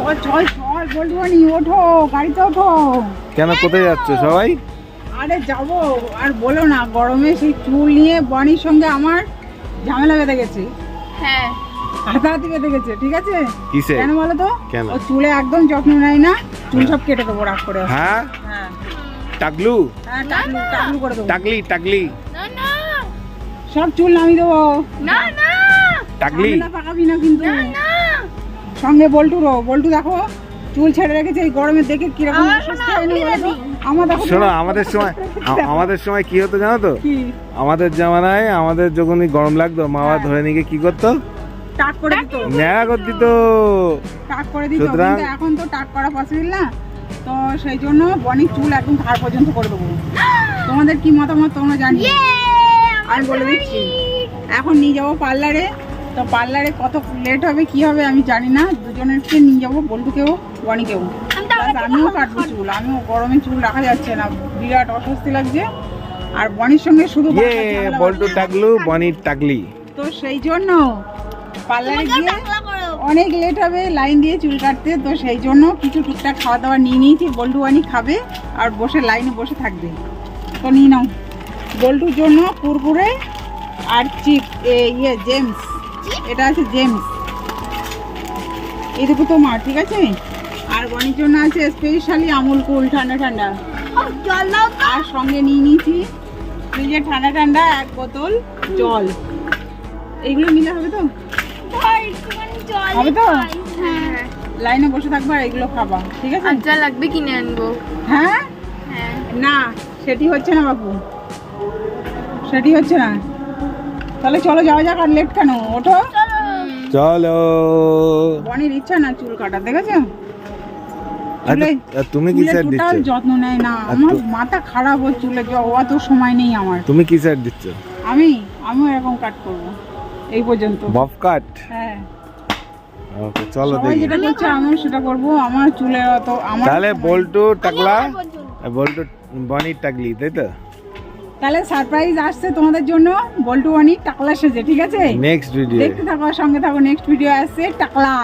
চল চল চল বলব নি ওঠো গাড়িতে ওঠো। কেন কোথায় যাচ্ছ সবাই? আরে যাব আর বলো না গরমে সেই চুল নিয়ে বনির সঙ্গে আমার ঝামেলা বেঁধে গেছে। হ্যাঁ। হাতাহাতি বেঁধে গেছে ঠিক আছে? কিসে? কেন বলো তো? কেন? ও চুলে একদম যত্ন নেয় না চুল সব কেটে দেবো রাগ করে। হ্যাঁ? হ্যাঁ। টাকলু? হ্যাঁ টাকলু টাকলু করে দেবো। টাকলি টাকলি। না না। সব চুল নামিয়ে দেবো। না না। টাকলি। পাকাবি না কিন্তু। না না। সঙ্গে বল্টুরও বল্টু দেখো চুল ছেড়ে রেখেছে এই গরমে দেখে কীরকম অসুস্থ দেখো শোনো আমাদের সময় আমাদের সময় কি হতো জানো তো? আমাদের জামানায় আমাদের যখনই গরম লাগতো মা বাবা হ্যাঁ। ধরে নিয়ে কি করতো? টাক করে দিত। ন্যাড়া করে দিত। টাক করে দিত কিন্তু এখন তো টাক করা পসিবল না। তো সেই জন্য বনি চুল একদম ঘাড় পর্যন্ত করে দেবো। তোমাদের কি মতামত তোমরা জানি আমি বলে দিচ্ছি। এখন নিয়ে যাব পার্লারে। তো পার্লারে কত লেট হবে কি হবে আমি জানি না। দুজনেরকে নিয়ে যাব বল্টুকেও বনিকেও। আমিও কাটবো চুল আমিও গরমে চুল রাখা যাচ্ছে না বিরাট অস্বস্তি লাগছে। আর বনির সঙ্গে শুধু ইয়ে বল্টু। টাকলু বনির টাকলি। তো সেই জন্য পার্লারে গিয়ে অনেক লেট হবে লাইন দিয়ে চুল কাটতে তো সেই জন্য কিছু টুকটাক খাওয়া দাওয়া নিয়ে নিয়েছি বল্টু আনি খাবে আর বসে লাইনে বসে থাকবে। তো নিয়ে নাও। বল্টুর জন্য কুরকুরে আর চিপ ইয়ে জেমস। এটা আছে জেমস। এটুকু তোমার ঠিক আছে? আর বনির জন্য আছে স্পেশালি আমুল কুল ঠান্ডা ঠান্ডা। আর সঙ্গে নিয়ে নিয়েছি ফ্রিজে ঠান্ডা ঠান্ডা এক বোতল জল। এইগুলো নিলে হবে তো? ভাই একটুখানি জল হবে তো? হ্যাঁ। লাইনে বসে থাকবে আর এগুলো খাবা ঠিক আছে? আর যা লাগবে কিনে আনব। হ্যাঁ? হ্যাঁ। না সেটি হচ্ছে না বাবু সেটি হচ্ছে না। তাহলে চলো যাওয়া যাক আর লেট কেন? ওঠো। চলো। বনির ইচ্ছা না চুল কাটা দেখেছ? আর চুলে আর তুমি কি স্যার দিচ্ছ? যত্ন নেয় না। আমার মাথা খারাপ ওর চুলে অত সময় নেই আমার। তুমি কি স্যার দিচ্ছ? আমি? আমিও এরকম কাট করব। এই পর্যন্ত। কাট হ্যাঁ। ওকে চলো দেখি। যেটা করছে আমিও সেটা করব। আমার চুলের অত আমার তাহলে বল্টু টাকলা বল্টু বনির টাকলি তাই তো? তাহলে সারপ্রাইজ আসছে তোমাদের জন্য বল্টু অনেক টাকলা সেজে ঠিক আছে? নেক্সট ভিডিও দেখতে থাকো সঙ্গে থাকো নেক্সট ভিডিও আসছে টাকলা।